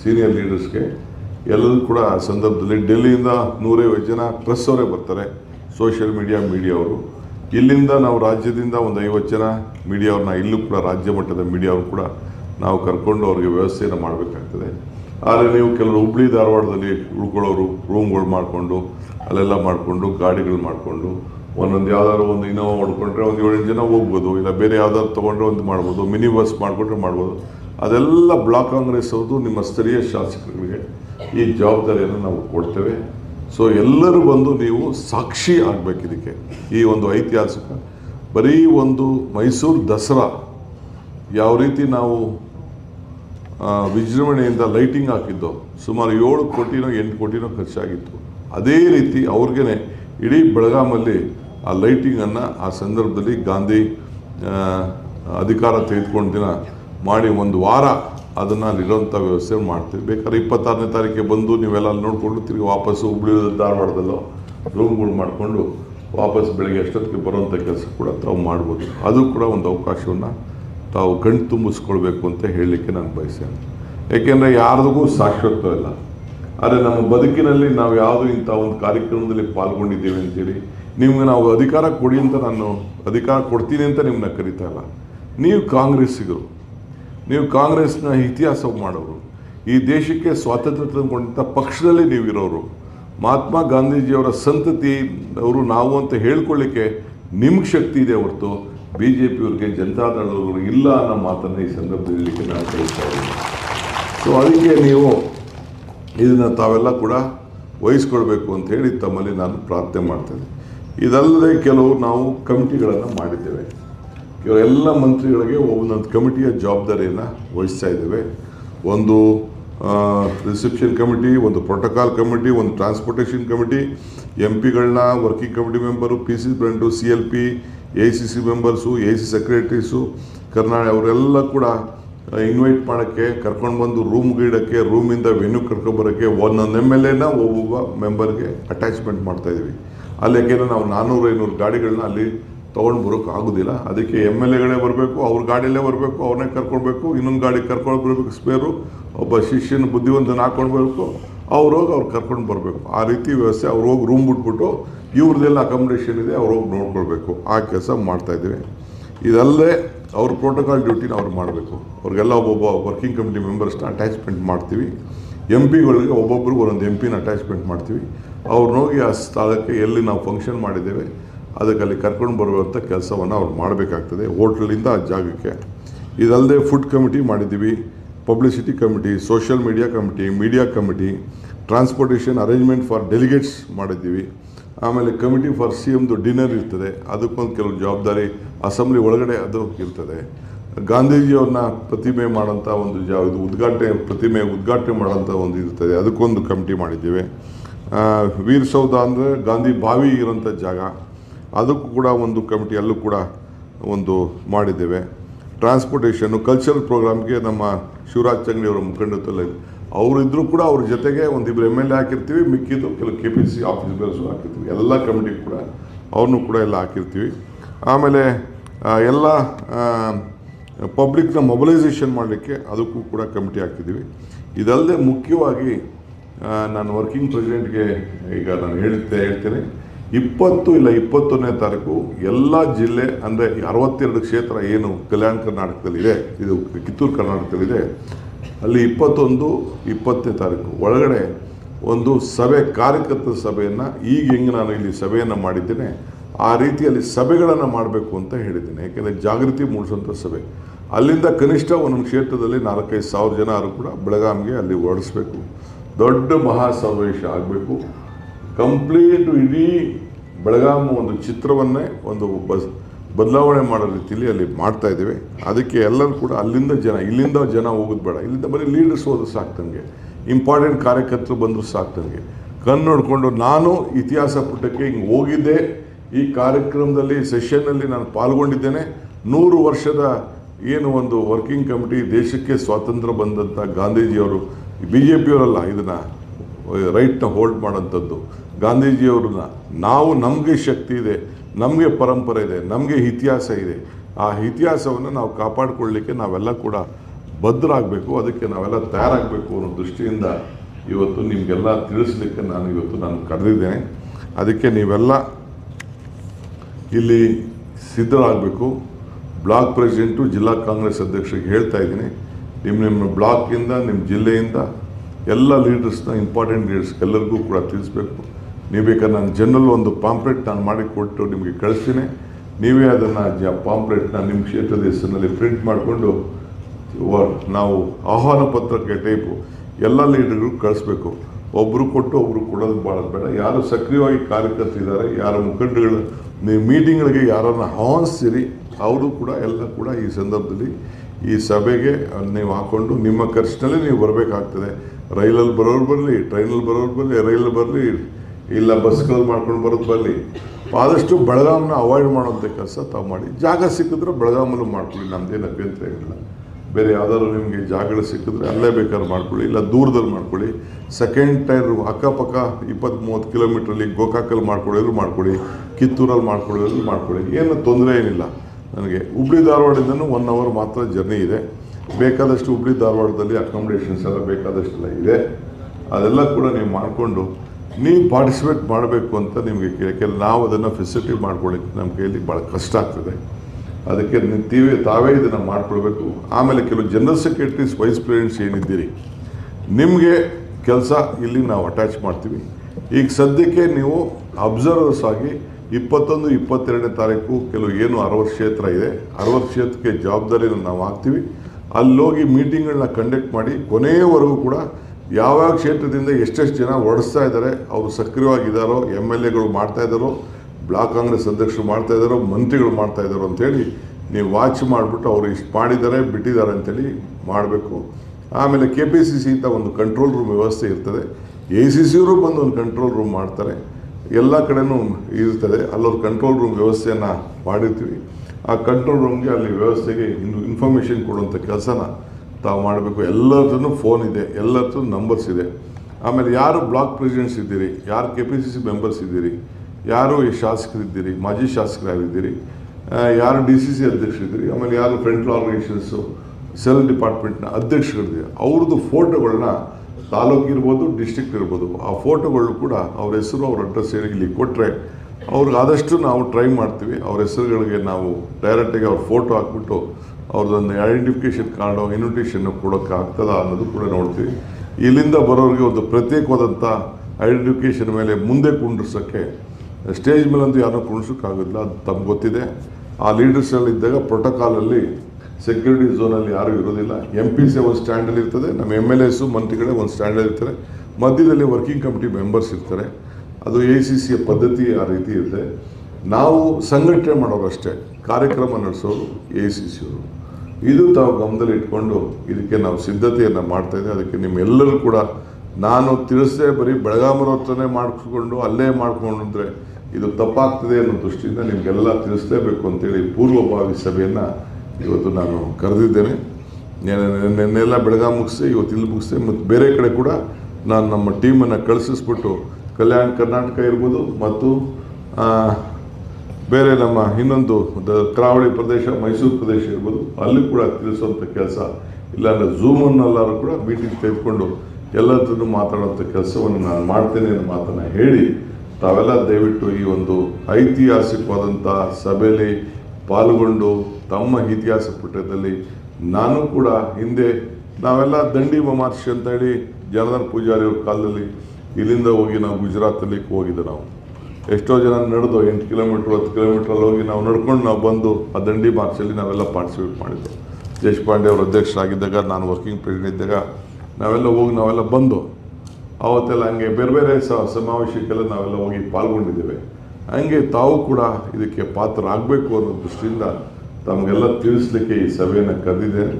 ಸೀನಿಯರ್ ಲೀಡರ್ಸ್ಗೆ ಎಲ್ಲರೂ ಕೂಡ ಸಂದರ್ಭದಲ್ಲಿ ಡೆಲ್ಲಿಯಿಂದ ನೂರೈವತ್ತು ಜನ ಪ್ರೆಸ್ ಅವರೇ ಬರ್ತಾರೆ ಸೋಷಿಯಲ್ ಮೀಡಿಯಾ ಮೀಡಿಯಾವರು ಇಲ್ಲಿಂದ ನಾವು ರಾಜ್ಯದಿಂದ ಒಂದು ಐವತ್ತು ಜನ ಮೀಡಿಯಾವ್ರನ್ನ ಇಲ್ಲೂ ಕೂಡ ರಾಜ್ಯ ಮಟ್ಟದ ಮೀಡಿಯಾವ್ರು ಕೂಡ ನಾವು ಕರ್ಕೊಂಡು ಅವ್ರಿಗೆ ವ್ಯವಸ್ಥೆಯನ್ನು ಮಾಡಬೇಕಾಗ್ತದೆ. ಆದರೆ ನೀವು ಕೆಲವರು ಹುಬ್ಳಿ ಧಾರವಾಡದಲ್ಲಿ ಉಳ್ಕೊಳ್ಳೋರು ರೂಮ್ಗಳು ಮಾಡಿಕೊಂಡು, ಅಲ್ಲೆಲ್ಲ ಮಾಡಿಕೊಂಡು, ಗಾಡಿಗಳು ಮಾಡಿಕೊಂಡು, ಒಂದೊಂದು ಯಾವ್ದಾದ್ರು ಒಂದು ಇನೋವಾ ಮಾಡಿಕೊಂಡ್ರೆ ಒಂದು ಏಳೆಂಟು ಜನ ಹೋಗ್ಬೋದು, ಇಲ್ಲ ಬೇರೆ ಯಾವ್ದಾದ್ರು ತೊಗೊಂಡ್ರೆ ಒಂದು ಮಾಡ್ಬೋದು, ಮಿನಿ ಬಸ್ ಮಾಡಿಕೊಂಡ್ರೆ ಮಾಡ್ಬೋದು. ಅದೆಲ್ಲ ಬ್ಲಾಕ್ ಕಾಂಗ್ರೆಸ್ ನಿಮ್ಮ ಸ್ಥಳೀಯ ಶಾಸಕರಿಗೆ ಈ ಜವಾಬ್ದಾರಿಯನ್ನು ನಾವು ಕೊಡ್ತೇವೆ. ಸೊ ಎಲ್ಲರೂ ಬಂದು ನೀವು ಸಾಕ್ಷಿ ಆಗಬೇಕು ಇದಕ್ಕೆ. ಈ ಒಂದು ಐತಿಹಾಸಿಕ, ಬರೀ ಒಂದು ಮೈಸೂರು ದಸರಾ, ಯಾವ ರೀತಿ ನಾವು ವಿಜೃಂಭಣೆಯಿಂದ ಲೈಟಿಂಗ್ ಹಾಕಿದ್ದೋ, ಸುಮಾರು ಏಳು ಕೋಟಿನೋ, ಎಂಟು ಕೋಟಿನೋ ಖರ್ಚಾಗಿತ್ತು. ಅದೇ ರೀತಿ ಅವ್ರಿಗೇ ಇಡೀ ಬೆಳಗಾಮಲ್ಲಿ ಆ ಲೈಟಿಂಗನ್ನು ಆ ಸಂದರ್ಭದಲ್ಲಿ ಗಾಂಧಿ ಅಧಿಕಾರ ತೆಗೆದುಕೊಂಡ ದಿನ ಮಾಡಿ ಒಂದು ವಾರ ಅದನ್ನು ಅಲ್ಲಿರೋಂಥ ವ್ಯವಸ್ಥೆ ಮಾಡ್ತೀವಿ. ಬೇಕಾದ್ರೆ ಇಪ್ಪತ್ತಾರನೇ ತಾರೀಕಿಗೆ ಬಂದು ನೀವೆಲ್ಲ ಅಲ್ಲಿ ನೋಡಿಕೊಂಡು ತಿರುಗಿ ವಾಪಸ್ಸು ಹುಬ್ಳಿ, ಧಾರವಾಡದಲ್ಲೋ ರೂಮ್ಗಳು ಮಾಡಿಕೊಂಡು ವಾಪಸ್ ಬೆಳಗ್ಗೆ ಅಷ್ಟೊತ್ತಿಗೆ ಬರುವಂಥ ಕೆಲಸ ಕೂಡ ತಾವು ಮಾಡ್ಬೋದು. ಅದು ಕೂಡ ಒಂದು ಅವಕಾಶವನ್ನು ತಾವು ಕಣ್ಣು ತುಂಬಿಸ್ಕೊಳ್ಬೇಕು ಅಂತ ಹೇಳಲಿಕ್ಕೆ ನಾನು ಬಯಸ್ತೇನೆ. ಏಕೆಂದರೆ ಯಾರಿಗೂ ಶಾಶ್ವತವಿಲ್ಲ ಆದರೆ ನಮ್ಮ ಬದುಕಿನಲ್ಲಿ ನಾವು ಯಾವುದು ಇಂಥ ಒಂದು ಕಾರ್ಯಕ್ರಮದಲ್ಲಿ ಪಾಲ್ಗೊಂಡಿದ್ದೇವೆ ಅಂತೇಳಿ ನಿಮ್ಗೆ ನಾವು ಅಧಿಕಾರ ಕೊಡಿ ಅಂತ ನಾನು ಅಧಿಕಾರ ಕೊಡ್ತೀನಿ ಅಂತ ನಿಮ್ಮನ್ನ ಕರಿತಾ ಇಲ್ಲ. ನೀವು ಕಾಂಗ್ರೆಸ್ಸಿಗರು ನೀವು ಕಾಂಗ್ರೆಸ್ನ ಇತಿಹಾಸ ಮಾಡೋರು, ಈ ದೇಶಕ್ಕೆ ಸ್ವಾತಂತ್ರ್ಯ ತಂದುಕೊಂಡಂಥ ಪಕ್ಷದಲ್ಲಿ ನೀವು ಇರೋರು ಮಹಾತ್ಮ ಗಾಂಧೀಜಿಯವರ ಸಂತತಿ ಅವರು ನಾವು ಅಂತ ಹೇಳ್ಕೊಳ್ಳಿಕ್ಕೆ ನಿಮ್ಗೆ ಶಕ್ತಿ ಇದೆ ಹೊರತು ಬಿ ಜೆ ಪಿಯವ್ರಿಗೆ ಜನತಾದಳವ್ರಿಗೆ ಇಲ್ಲ ಅನ್ನೋ ಮಾತನ್ನು ಈ ಸಂದರ್ಭದಲ್ಲಿ ನಾನು ಕೇಳ್ತಾ ಇದ್ದೀನಿ. ಸೊ ಅದಕ್ಕೆ ನೀವು ಇದನ್ನು ತಾವೆಲ್ಲ ಕೂಡ ವಹಿಸ್ಕೊಳ್ಬೇಕು ಅಂತ ಹೇಳಿ ತಮ್ಮಲ್ಲಿ ನಾನು ಪ್ರಾರ್ಥನೆ ಮಾಡ್ತೇನೆ ಇದಲ್ಲದೆ ಕೆಲವು ನಾವು ಕಮಿಟಿಗಳನ್ನು ಮಾಡಿದ್ದೇವೆ. ಇವರು ಎಲ್ಲ ಮಂತ್ರಿಗಳಿಗೆ ಒಂದೊಂದು ಕಮಿಟಿಯ ಜವಾಬ್ದಾರಿಯನ್ನು ವಹಿಸ್ತಾ ಇದ್ದೇವೆ. ಒಂದು ರಿಸೆಪ್ಷನ್ ಕಮಿಟಿ ಒಂದು ಪ್ರೋಟೋಕಾಲ್ ಕಮಿಟಿ ಒಂದು transportation committee M ಪಿಗಳನ್ನ working committee member P C front C L P A C C members A C secretaries Karnataka ಅವರೆಲ್ಲ ಕೂಡ ಇನ್ವೈಟ್ ಮಾಡೋಕ್ಕೆ, ಕರ್ಕೊಂಡು ಬಂದು ರೂಮ್ ಇಡೋಕ್ಕೆ ರೂಮಿಂದ ವೆನ್ಯೂ ಕರ್ಕೊಂಬರೋಕ್ಕೆ ಒಂದೊಂದು ಎಂ ಎಲ್ ಎನ ಒಬ್ಬೊಬ್ಬ ಮೆಂಬರ್ಗೆ ಅಟ್ಯಾಚ್ಮೆಂಟ್ ಮಾಡ್ತಾಯಿದ್ವಿ ಅಲ್ಲಿ ಯಾಕೆಂದರೆ ನಾವು ನಾನ್ನೂರು ಐನೂರು ಗಾಡಿಗಳನ್ನ ಅಲ್ಲಿ ತೊಗೊಂಡು ಬರೋಕೆ ಆಗೋದಿಲ್ಲ. ಅದಕ್ಕೆ ಎಂ ಎಲ್ ಎಗಳೇ ಬರಬೇಕು, ಅವ್ರ ಗಾಡಿಯಲ್ಲೇ ಬರಬೇಕು ಅವ್ರನ್ನೇ ಕರ್ಕೊಳ್ಬೇಕು, ಇನ್ನೊಂದು ಗಾಡಿ ಕರ್ಕೊಂಡು ಬರಬೇಕು ಸ್ಪೇರು, ಒಬ್ಬ ಶಿಷ್ಯನ ಬುದ್ಧಿವಂತನ ಹಾಕೊಂಡು ಬರಬೇಕು ಅವ್ರು ಹೋಗಿ ಅವ್ರು ಕರ್ಕೊಂಡು ಬರಬೇಕು. ಆ ರೀತಿ ವ್ಯವಸ್ಥೆ ಅವ್ರು ಹೋಗಿ ರೂಮ್ ಬಿಟ್ಬಿಟ್ಟು ಇವ್ರದ್ದೆಲ್ಲ ಅಕಾಮಿಡೇಷನ್ ಇದೆ, ಅವ್ರು ಹೋಗಿ ನೋಡ್ಕೊಳ್ಬೇಕು. ಆ ಕೆಲಸ ಮಾಡ್ತಾಯಿದ್ದೀವಿ ಇದಲ್ಲದೆ ಅವ್ರ ಪ್ರೋಟೋಕಾಲ್ ಡ್ಯೂಟಿನ ಅವ್ರು ಮಾಡಬೇಕು. ಅವ್ರಿಗೆಲ್ಲ ಒಬ್ಬೊಬ್ಬ ವರ್ಕಿಂಗ್ ಕಮಿಟಿ ಮೆಂಬರ್ಸ್ನ ಅಟ್ಯಾಚ್ಮೆಂಟ್ ಮಾಡ್ತೀವಿ. ಎಂ ಪಿಗಳಿಗೆ ಒಬ್ಬೊಬ್ರಿಗೆ ಒಂದೊಂದು ಎಂ ಪಿನ ಅಟ್ಯಾಚ್ಮೆಂಟ್ ಮಾಡ್ತೀವಿ. ಅವ್ರನ್ನೋಗಿ ಆ ಸ್ಥಳಕ್ಕೆ ಎಲ್ಲಿ ನಾವು ಫಂಕ್ಷನ್ ಮಾಡಿದ್ದೇವೆ ಅದಕ್ಕೆ ಅಲ್ಲಿ ಕರ್ಕೊಂಡು ಬರುವಂಥ ಕೆಲಸವನ್ನು ಅವ್ರು ಮಾಡಬೇಕಾಗ್ತದೆ ಹೋಟ್ಲಿಂದ ಆ ಜಾಗಕ್ಕೆ. ಇದಲ್ಲದೆ ಫುಡ್ ಕಮಿಟಿ ಮಾಡಿದ್ದೀವಿ publicity committee social media committee media committee transportation arrangement for delegates ಮಾಡಿದ್ದೀವಿ. ಆಮೇಲೆ ಕಮಿಟಿ ಫಾರ್ ಸಿ ಎಮ್ದು ಡಿನ್ನರ್ ಇರ್ತದೆ, ಅದಕ್ಕೊಂದು ಕೆಲವು ಜವಾಬ್ದಾರಿ ಅಸೆಂಬ್ಲಿ ಒಳಗಡೆ ಅದು ಇರ್ತದೆ. ಗಾಂಧೀಜಿಯವ್ರನ್ನ ಪ್ರತಿಮೆ ಮಾಡೋಂಥ ಒಂದು ಜಾ, ಇದು ಉದ್ಘಾಟನೆ, ಪ್ರತಿಮೆ ಉದ್ಘಾಟನೆ ಮಾಡೋಂಥ ಒಂದು ಇರ್ತದೆ, ಅದಕ್ಕೊಂದು ಕಮಿಟಿ ಮಾಡಿದ್ದೇವೆ. ವೀರ್ ಸೌಧ ಅಂದರೆ ಗಾಂಧಿ ಬಾವಿ ಇರೋಂಥ ಜಾಗ. ಅದಕ್ಕೂ ಕೂಡ ಒಂದು ಕಮಿಟಿಯಲ್ಲೂ ಕೂಡ ಒಂದು ಮಾಡಿದ್ದೇವೆ. ಟ್ರಾನ್ಸ್ಪೋರ್ಟೇಷನ್ನು ಕಲ್ಚರಲ್ ಪ್ರೋಗ್ರಾಮ್ಗೆ ನಮ್ಮ ಶಿವರಾಜ್ ಚಂಗಡಿ ಅವರ ಮುಖಂಡತ್ವದಲ್ಲಿ ಅವರಿದ್ದರೂ ಕೂಡ ಅವ್ರ ಜೊತೆಗೆ ಒಂದಿಬ್ಬರು ಎಂ ಎಲ್ ಎ ಹಾಕಿರ್ತೀವಿ, ಮಿಕ್ಕಿದ್ದು ಕೆಲವು ಕೆ ಪಿ ಸಿ ಆಫೀಸರ್ಸು ಹಾಕಿರ್ತೀವಿ. ಎಲ್ಲ ಕಮಿಟಿ ಕೂಡ ಅವ್ರನ್ನೂ ಕೂಡ ಎಲ್ಲ ಹಾಕಿರ್ತೀವಿ. ಆಮೇಲೆ ಎಲ್ಲ ಪಬ್ಲಿಕ್ನ ಮೊಬಲೈಸೇಷನ್ ಮಾಡಲಿಕ್ಕೆ ಅದಕ್ಕೂ ಕೂಡ ಕಮಿಟಿ ಹಾಕಿದ್ದೀವಿ. ಇದಲ್ಲದೆ ಮುಖ್ಯವಾಗಿ ನಾನು ವರ್ಕಿಂಗ್ ಪ್ರೆಸಿಡೆಂಟ್ಗೆ ಈಗ ನಾನು ಹೇಳುತ್ತೆ ಹೇಳ್ತೇನೆ. ಇಪ್ಪತ್ತು ಇಲ್ಲ ಇಪ್ಪತ್ತೊಂದನೇ ತಾರೀಕು ಎಲ್ಲ ಜಿಲ್ಲೆ, ಅಂದರೆ ಅರವತ್ತೆರಡು ಕ್ಷೇತ್ರ ಏನು ಕಲ್ಯಾಣ ಕರ್ನಾಟಕದಲ್ಲಿದೆ, ಇದು ಕಿತ್ತೂರು ಕರ್ನಾಟಕದಲ್ಲಿದೆ, ಅಲ್ಲಿ ಇಪ್ಪತ್ತೊಂದು, ಇಪ್ಪತ್ತನೇ ತಾರೀಕು. ಒಳಗಡೆ ಒಂದು ಸಭೆ, ಕಾರ್ಯಕರ್ತರ ಸಭೆಯನ್ನು, ಈಗ ಹೆಂಗೆ ನಾನು ಇಲ್ಲಿ ಸಭೆಯನ್ನು ಮಾಡಿದ್ದೇನೆ, ಆ ರೀತಿಯಲ್ಲಿ ಸಭೆಗಳನ್ನು ಮಾಡಬೇಕು ಅಂತ ಹೇಳಿದ್ದೇನೆ. ಯಾಕೆಂದರೆ ಜಾಗೃತಿ ಮೂಡಿಸುವಂಥ ಸಭೆ. ಅಲ್ಲಿಂದ ಕನಿಷ್ಠ ಒಂದೊಂದು ಕ್ಷೇತ್ರದಲ್ಲಿ ನಾಲ್ಕೈದು ಸಾವಿರ ಜನ ಆದರೂ ಕೂಡ ಬೆಳಗಾವಿಗೆ ಅಲ್ಲಿ ಓಡಿಸ್ಬೇಕು ದೊಡ್ಡ ಮಹಾಸಮಾವೇಶ ಆಗಬೇಕು. ಕಂಪ್ಲೀಟ್ ಇಡೀ ಬೆಳಗಾಂ ಒಂದು ಚಿತ್ರವನ್ನೇ ಒಂದು ಬಸ್ ಬದಲಾವಣೆ ಮಾಡೋ ರೀತಿಯಲ್ಲಿ ಅಲ್ಲಿ ಮಾಡ್ತಾ ಇದ್ದೇವೆ. ಅದಕ್ಕೆ ಎಲ್ಲರೂ ಕೂಡ ಅಲ್ಲಿಂದ ಜನ, ಇಲ್ಲಿಂದ ಜನ ಹೋಗೋದು ಬೇಡ. ಇಲ್ಲಿಂದ ಬರೀ ಲೀಡರ್ಸ್ ಹೋದ್ರೆ ಸಾಕು ನನಗೆ ಇಂಪಾರ್ಟೆಂಟ್ ಕಾರ್ಯಕರ್ತರು ಬಂದರೂ ಸಾಕು ಕಣ್ಣು ನೋಡಿಕೊಂಡು ನಾನು ಇತಿಹಾಸ ಪುಟಕ್ಕೆ ಹಿಂಗೆ ಹೋಗಿದ್ದೆ. ಈ ಕಾರ್ಯಕ್ರಮದಲ್ಲಿ ಸೆಷನ್ನಲ್ಲಿ ನಾನು ಪಾಲ್ಗೊಂಡಿದ್ದೇನೆ. ನೂರು ವರ್ಷದ ಏನು ಒಂದು ವರ್ಕಿಂಗ್ ಕಮಿಟಿ ದೇಶಕ್ಕೆ ಸ್ವಾತಂತ್ರ್ಯ ಬಂದಂಥ ಗಾಂಧೀಜಿಯವರು ಬಿ ಜೆ ಪಿಯವರಲ್ಲ ಇದನ್ನು ರೈಟ್ನ ಹೋಲ್ಡ್ ಮಾಡೋಂಥದ್ದು ಗಾಂಧೀಜಿಯವ್ರನ್ನ ನಾವು ನಮಗೆ ಶಕ್ತಿ ಇದೆ, ನಮಗೆ ಪರಂಪರೆ ಇದೆ, ನಮಗೆ ಇತಿಹಾಸ ಇದೆ. ಆ ಇತಿಹಾಸವನ್ನು ನಾವು ಕಾಪಾಡಿಕೊಳ್ಳಲಿಕ್ಕೆ ನಾವೆಲ್ಲ ಕೂಡ ಬದ್ಧರಾಗಬೇಕು ಅದಕ್ಕೆ ನಾವೆಲ್ಲ ತಯಾರಾಗಬೇಕು ಅನ್ನೋ ದೃಷ್ಟಿಯಿಂದ ಇವತ್ತು ನಿಮಗೆಲ್ಲ ತಿಳಿಸ್ಲಿಕ್ಕೆ ನಾನು ಇವತ್ತು ನಾನು ಕರೆದಿದ್ದೇನೆ. ಅದಕ್ಕೆ ನೀವೆಲ್ಲ ಇಲ್ಲಿ ಸಿದ್ಧರಾಗಬೇಕು. ಬ್ಲಾಕ್ ಪ್ರೆಸಿಡೆಂಟು, ಜಿಲ್ಲಾ ಕಾಂಗ್ರೆಸ್ ಅಧ್ಯಕ್ಷರಿಗೆ ಹೇಳ್ತಾ ಇದ್ದೀನಿ. ನಿಮ್ಮ ನಿಮ್ಮ ಬ್ಲಾಕಿಂದ ನಿಮ್ಮ ಜಿಲ್ಲೆಯಿಂದ ಎಲ್ಲ ಲೀಡರ್ಸ್ನ, ಇಂಪಾರ್ಟೆಂಟ್ ಲೀಡರ್ಸ್ ಎಲ್ಲರಿಗೂ ಕೂಡ ತಿಳಿಸ್ಬೇಕು. ನೀವು ಬೇಕಾದ್ರೆ ನಾನು ಜನರಲ್ ಒಂದು ಪಾಂಪ್ಲೆಟ್ ನಾನು ಮಾಡಿ ಕೊಟ್ಟು ನಿಮಗೆ ಕಳಿಸ್ತೀನಿ. ನೀವೇ ಅದನ್ನು ಜ ಪಾಂಪ್ಲೆಟ್ನ ನಿಮ್ಮ ಕ್ಷೇತ್ರದ ಹೆಸರಿನಲ್ಲಿ ಪ್ರಿಂಟ್ ಮಾಡಿಕೊಂಡು ನಾವು ಆಹ್ವಾನ ಪತ್ರಕ್ಕೆ ಟೈಪು ಎಲ್ಲ ಲೀಡರ್ಗಳು ಕಳಿಸ್ಬೇಕು. ಒಬ್ಬರು ಕೊಟ್ಟು ಒಬ್ಬರು ಕೊಡೋದು ಭಾಳ ಬೇಡ. ಯಾರು ಸಕ್ರಿಯವಾಗಿ ಕಾರ್ಯಕರ್ತಿದ್ದಾರೆ ಯಾರ ಮುಖಂಡಗಳು ನೀವು ಮೀಟಿಂಗ್ಗಳಿಗೆ ಯಾರನ್ನು ಆಹ್ವಾನಿಸ್ತೀರಿ, ಅವರು ಕೂಡ, ಎಲ್ಲ ಕೂಡ ಈ ಸಂದರ್ಭದಲ್ಲಿ ಈ ಸಭೆಗೆ ನೀವು ಹಾಕ್ಕೊಂಡು ನಿಮ್ಮ ಖರ್ಚಿನಲ್ಲೇ ನೀವು ಬರಬೇಕಾಗ್ತದೆ. ರೈಲಲ್ಲಿ ಬರೋರು ಬರಲಿ ಟ್ರೈನಲ್ಲಿ ಬರೋರು ಬರಲಿ, ರೈಲಲ್ಲಿ ಬರಲಿ ಇಲ್ಲ ಬಸ್ಗಳಲ್ಲಿ ಮಾಡ್ಕೊಂಡು ಬರೋದು ಬರಲಿ ಆದಷ್ಟು ಬೆಳಗಾಮನ್ನ ಅವಾಯ್ಡ್ ಮಾಡೋಂಥ ಕೆಲಸ ತಾವು ಮಾಡಿ. ಜಾಗ ಸಿಕ್ಕಿದ್ರೆ ಬೆಳಗಾಮಲ್ಲೂ ಮಾಡ್ಕೊಳ್ಳಿ ನಮ್ಮದೇನು ಅಭ್ಯಂತರ ಇಲ್ಲ ಬೇರೆ ಯಾವ್ದಾದ್ರು ನಿಮಗೆ ಜಾಗಗಳು ಸಿಕ್ಕಿದ್ರೆ ಅಲ್ಲೇ ಬೇಕಾದ್ರೂ ಮಾಡ್ಕೊಳ್ಳಿ, ಇಲ್ಲ ದೂರದಲ್ಲಿ ಮಾಡ್ಕೊಳ್ಳಿ. ಸೆಕೆಂಡ್ ಟೈರ್ ಅಕ್ಕಪಕ್ಕ ಇಪ್ಪತ್ತು ಮೂವತ್ತು ಕಿಲೋಮೀಟ್ರಲ್ಲಿ ಗೋಕಾಕಲ್ಲಿ ಮಾಡ್ಕೊಳ್ಳೋರು ಮಾಡ್ಕೊಳ್ಳಿ, ಕಿತ್ತೂರಲ್ಲಿ ಮಾಡ್ಕೊಳ್ಳೋರು ಮಾಡ್ಕೊಳ್ಳಿ. ಏನು ತೊಂದರೆ ಏನಿಲ್ಲ. ನನಗೆ ಹುಬ್ಳಿ ಧಾರವಾಡದಿಂದನೂ ಒನ್ ಅವರ್ ಮಾತ್ರ ಜರ್ನಿ ಇದೆ. ಬೇಕಾದಷ್ಟು ಹುಬ್ಳಿ ಧಾರವಾಡದಲ್ಲಿ ಅಕಾಮಿಡೇಷನ್ಸ್ ಎಲ್ಲ ಬೇಕಾದಷ್ಟೆಲ್ಲ ಇದೆ. ಅದೆಲ್ಲ ಕೂಡ ನೀವು ಮಾಡಿಕೊಂಡು ನೀವು ಪಾರ್ಟಿಸಿಪೇಟ್ ಮಾಡಬೇಕು ಅಂತ ನಿಮಗೆ ಯಾಕೆಂದ್ರೆ ನಾವು ಅದನ್ನು ಫೆಸಿಲಿಟಿ ಮಾಡ್ಕೊಳ್ಳಿಕ್ಕೆ ನಮ್ಮ ಕೈಯಲ್ಲಿ ಭಾಳ ಕಷ್ಟ ಆಗ್ತದೆ. ಅದಕ್ಕೆ ನೀವೇ ತಾವೇ ಇದನ್ನು ಮಾಡಿಕೊಳ್ಬೇಕು. ಆಮೇಲೆ ಕೆಲವು ಜನರಲ್ ಸೆಕ್ರೆಟರೀಸ್, ವೈಸ್ ಪ್ರೆಸಿಡೆಂಟ್ಸ್ ಏನಿದ್ದೀರಿ? ನಿಮಗೆ ಕೆಲಸ ಇಲ್ಲಿ ನಾವು ಅಟ್ಯಾಚ್ ಮಾಡ್ತೀವಿ. ಈಗ ಸದ್ಯಕ್ಕೆ ನೀವು ಅಬ್ಸರ್ವರ್ಸ್ ಆಗಿ ಇಪ್ಪತ್ತೊಂದು, ಇಪ್ಪತ್ತೆರಡನೇ ತಾರೀಕು ಕೆಲವು ಏನು ಅರವತ್ತು ಕ್ಷೇತ್ರ ಇದೆ, ಅರವತ್ತು ಕ್ಷೇತ್ರಕ್ಕೆ ಜವಾಬ್ದಾರಿಯನ್ನು ನಾವು ಹಾಕ್ತೀವಿ. ಅಲ್ಲೋಗಿ ಮೀಟಿಂಗ್ಗಳನ್ನ ಕಂಡಕ್ಟ್ ಮಾಡಿ ಕೊನೆಯವರೆಗೂ ಕೂಡ ಯಾವ್ಯಾವ ಕ್ಷೇತ್ರದಿಂದ ಎಷ್ಟೆಷ್ಟು ಜನ ಓಡಿಸ್ತಾ ಇದ್ದಾರೆ, ಅವರು ಸಕ್ರಿಯವಾಗಿದ್ದಾರೋ ಎಂ ಎಲ್ ಎಗಳು ಮಾಡ್ತಾ ಇದ್ದಾರೋ, ಬ್ಲಾಕ್ ಕಾಂಗ್ರೆಸ್ ಅಧ್ಯಕ್ಷರು ಮಾಡ್ತಾ ಇದ್ದಾರೋ, ಮಂತ್ರಿಗಳು ಮಾಡ್ತಾ ಇದ್ದಾರೋ ಅಂತೇಳಿ ನೀವು ವಾಚ್ ಮಾಡಿಬಿಟ್ಟು ಅವರು ಇಷ್ಟು ಮಾಡಿದ್ದಾರೆ, ಬಿಟ್ಟಿದ್ದಾರೆ ಅಂತೇಳಿ ಮಾಡಬೇಕು. ಆಮೇಲೆ ಕೆ ಪಿ ಸಿ ಸಿ ಅಂತ ಒಂದು ಕಂಟ್ರೋಲ್ ರೂಮ್ ವ್ಯವಸ್ಥೆ ಇರ್ತದೆ. ಎ ಸಿ ಸಿಯವರು ಬಂದು ಒಂದು ಕಂಟ್ರೋಲ್ ರೂಮ್ ಮಾಡ್ತಾರೆ. ಎಲ್ಲ ಕಡೆನೂ ಇರ್ತದೆ. ಅಲ್ಲೊಂದು ಕಂಟ್ರೋಲ್ ರೂಮ್ ವ್ಯವಸ್ಥೆಯನ್ನು ಮಾಡಿರ್ತೀವಿ. ಆ ಕಂಟ್ರೋಲ್ ರೂಮ್ಗೆ ಅಲ್ಲಿ ವ್ಯವಸ್ಥೆಗೆ ಇನ್ನು ಇನ್ಫಾರ್ಮೇಷನ್ ಕೊಡುವಂಥ ಕೆಲಸನ ತಾವು ಮಾಡಬೇಕು. ಎಲ್ಲರದ್ದು ಫೋನ್ ಇದೆ ಎಲ್ಲರದ್ದು ನಂಬರ್ಸ್ ಇದೆ. ಆಮೇಲೆ ಯಾರು ಬ್ಲಾಕ್ ಪ್ರೆಸಿಡೆಂಟ್ಸ್ ಇದ್ದೀರಿ, ಯಾರು K P C C members ಇದ್ದೀರಿ, ಯಾರು ಶಾಸಕರಿದ್ದೀರಿ, ಮಾಜಿ ಶಾಸಕರಾಗಿದ್ದೀರಿ ಯಾರು ಡಿ ಸಿ ಸಿ ಅಧ್ಯಕ್ಷರಿದ್ದೀರಿ, ಆಮೇಲೆ ಯಾರು ಫ್ರೆಂಟ್ಲ್ ಆರ್ಗನೈಸೇಷನ್ಸು ಸೆಲ್ ಡಿಪಾರ್ಟ್ಮೆಂಟ್ನ ಅಧ್ಯಕ್ಷರಿದ್ದೀರಿ, ಅವ್ರದ್ದು ಫೋಟೋಗಳನ್ನ ತಾಲೂಕು ಇರ್ಬೋದು ಡಿಸ್ಟಿಕ್ ಇರ್ಬೋದು, ಆ ಫೋಟೋಗಳು ಕೂಡ ಅವ್ರ ಹೆಸರು, ಅವ್ರ ಅಡ್ರೆಸ್ ಹೇಳಿ ಇಲ್ಲಿ ಕೊಟ್ಟರೆ ಅವ್ರಿಗೆ ಆದಷ್ಟು ನಾವು ಟ್ರೈ ಮಾಡ್ತೀವಿ. ಅವ್ರ ಹೆಸರುಗಳಿಗೆ ನಾವು ಡೈರೆಕ್ಟಾಗಿ ಅವ್ರ ಫೋಟೋ ಹಾಕ್ಬಿಟ್ಟು ಅವ್ರದ್ದೊಂದು ಐಡೆಂಟಿಫಿಕೇಷನ್ ಕಾರ್ಡು ಇನ್ವಿಟೇಷನ್ನು ಕೊಡೋಕ್ಕೆ ಆಗ್ತದ ಅನ್ನೋದು ಕೂಡ ನೋಡ್ತೀವಿ. ಇಲ್ಲಿಂದ ಬರೋರಿಗೆ ಒಂದು ಪ್ರತ್ಯೇಕವಾದಂಥ ಐಡೆಂಟಿಫಿಕೇಷನ್ ಮೇಲೆ ಮುಂದೆ ಕುಂಡ್ರಿಸೋಕ್ಕೆ ಸ್ಟೇಜ್ ಮೇಲಂತೂ ಯಾರನ್ನೂ ಕುಣಿಸೋಕ್ಕಾಗೋದಿಲ್ಲ ಅದು ತಮ್ಗೆ ಗೊತ್ತಿದೆ. ಆ ಲೀಡರ್ಸ್ ಎಲ್ಲ ಇದ್ದಾಗ ಪ್ರೋಟೋಕಾಲಲ್ಲಿ ಸೆಕ್ಯೂರಿಟಿ ಝೋನಲ್ಲಿ ಯಾರೂ ಇರೋದಿಲ್ಲ. ಎಂ ಪಿ ಸಿ ಒಂದು ಸ್ಟ್ಯಾಂಡಲ್ಲಿ ಇರ್ತದೆ, ನಮ್ಮ ಎಂ ಎಲ್ ಎಸು ಮಂತ್ರಿಗಳೇ ಒಂದು ಸ್ಟ್ಯಾಂಡಲ್ಲಿ ಇರ್ತಾರೆ. ಮಧ್ಯದಲ್ಲಿ ವರ್ಕಿಂಗ್ ಕಮಿಟಿ ಮೆಂಬರ್ಸ್ ಇರ್ತಾರೆ. ಅದು ಎ ಸಿ ಸಿಯ ಪದ್ಧತಿ ಆ ರೀತಿ ಇರುತ್ತೆ ನಾವು ಸಂಘಟನೆ ಮಾಡೋರು ಅಷ್ಟೇ. ಕಾರ್ಯಕ್ರಮ ನಡೆಸೋರು ಎ ಸಿ ಸಿಯವರು ಇದು ತಾವು ಗಮನದಲ್ಲಿ ಇಟ್ಕೊಂಡು ಇದಕ್ಕೆ ನಾವು ಸಿದ್ಧತೆಯನ್ನು ಮಾಡ್ತಾ ಇದ್ದೇವೆ. ಅದಕ್ಕೆ ನಿಮ್ಮೆಲ್ಲರೂ ಕೂಡ ನಾನು ತಿಳಿಸದೆ ಬರೀ ಬೆಳಗಾಮರ ಹತ್ರನೇ ಮಾಡಿಸ್ಕೊಂಡು ಅಲ್ಲೇ ಮಾಡಿಕೊಂಡು ಅಂದರೆ ಇದು ತಪ್ಪಾಗ್ತದೆ ಅನ್ನೋ ದೃಷ್ಟಿಯಿಂದ ನಿಮಗೆಲ್ಲ ತಿಳಿಸಲೇಬೇಕು ಅಂತೇಳಿ ಪೂರ್ವಭಾವಿ ಸಭೆಯನ್ನು ಇವತ್ತು ನಾನು ಕರೆದಿದ್ದೇನೆ. ನೆನ್ನೆ- ನೆನ್ನೆಲ್ಲ ಬೆಳಗಾಂ ಮುಗಿಸ್ದೆ, ಇವತ್ತು ಇಲ್ಲಿ ಮುಗಿಸ್ದೆ, ಮತ್ತು ಬೇರೆ ಕಡೆ ಕೂಡ ನಾನು ನಮ್ಮ ಟೀಮನ್ನು ಕಳಿಸಿಸ್ಬಿಟ್ಟು ಕಲ್ಯಾಣ ಕರ್ನಾಟಕ ಇರ್ಬೋದು, ಮತ್ತು ಬೇರೆ ನಮ್ಮ ಇನ್ನೊಂದು ದ- ಕರಾವಳಿ ಪ್ರದೇಶ, ಮೈಸೂರು ಪ್ರದೇಶ ಇರ್ಬೋದು, ಅಲ್ಲಿ ಕೂಡ ತಿಳಿಸುವಂಥ ಕೆಲಸ ಇಲ್ಲಾಂದರೆ ಝೂಮನ್ನೆಲ್ಲರೂ ಕೂಡ ಮೀಟಿಂಗ್ ತೆಗೆದುಕೊಂಡು ಎಲ್ಲದನ್ನು ಮಾತಾಡುವಂಥ ಕೆಲಸವನ್ನು ನಾನು ಮಾಡ್ತೇನೆ ಅನ್ನೋ ಮಾತನ್ನು ಹೇಳಿ ತಾವೆಲ್ಲ ದಯವಿಟ್ಟು ಈ ಒಂದು ಐತಿಹಾಸಿಕವಾದಂಥ ಸಭೆಯಲ್ಲಿ ಪಾಲ್ಗೊಂಡು ತಮ್ಮ ಇತಿಹಾಸ ಪುಟದಲ್ಲಿ ನಾನು ಕೂಡ ಹಿಂದೆ ನಾವೆಲ್ಲ ದಂಡಿ ಮಮಾರ್ಷಿ ಅಂತ ಹೇಳಿ ಜನಾರ್ದನ್ ಪೂಜಾರಿ ಅವ್ರ ಕಾಲದಲ್ಲಿ ಇಲ್ಲಿಂದ ಹೋಗಿ ನಾವು ಗುಜರಾತಲ್ಲಿ ಹೋಗಿದ್ದೆ ನಾವು. ಎಷ್ಟೋ ಜನ ನಡೆದು ಎಂಟು ಕಿಲೋಮೀಟ್ರ್, ಹತ್ತು ಕಿಲೋಮೀಟ್ರಲ್ಲಿ ಹೋಗಿ ನಾವು ನಡ್ಕೊಂಡು ನಾವು ಬಂದು ಆ ದಂಡಿ ಮಾರ್ಚಲ್ಲಿ ನಾವೆಲ್ಲ ಪಾರ್ಟಿಸಿಪೇಟ್ ಮಾಡಿದ್ದು. ದೇಶಪಾಂಡೆ ಅವರು ಅಧ್ಯಕ್ಷರಾಗಿದ್ದಾಗ, ನಾನು ವರ್ಕಿಂಗ್ ಪ್ರೆಸಿಡೆಂಟ್ ಇದ್ದಾಗ ನಾವೆಲ್ಲ ಹೋಗಿ ನಾವೆಲ್ಲ ಬಂದು, ಅವತ್ತೆಲ್ಲ ಹಂಗೆ ಬೇರೆ ಬೇರೆ ಸಮಾವೇಶಕ್ಕೆಲ್ಲ ನಾವೆಲ್ಲ ಹೋಗಿ ಪಾಲ್ಗೊಂಡಿದ್ದೇವೆ. ಹಂಗೆ ತಾವು ಕೂಡ ಇದಕ್ಕೆ ಪಾತ್ರ ಆಗಬೇಕು ಅನ್ನೋ ದೃಷ್ಟಿಯಿಂದ ತಮಗೆಲ್ಲ ತಿಳಿಸ್ಲಿಕ್ಕೆ ಈ ಸಭೆಯನ್ನು ಕರೆದಿದ್ದೇನೆ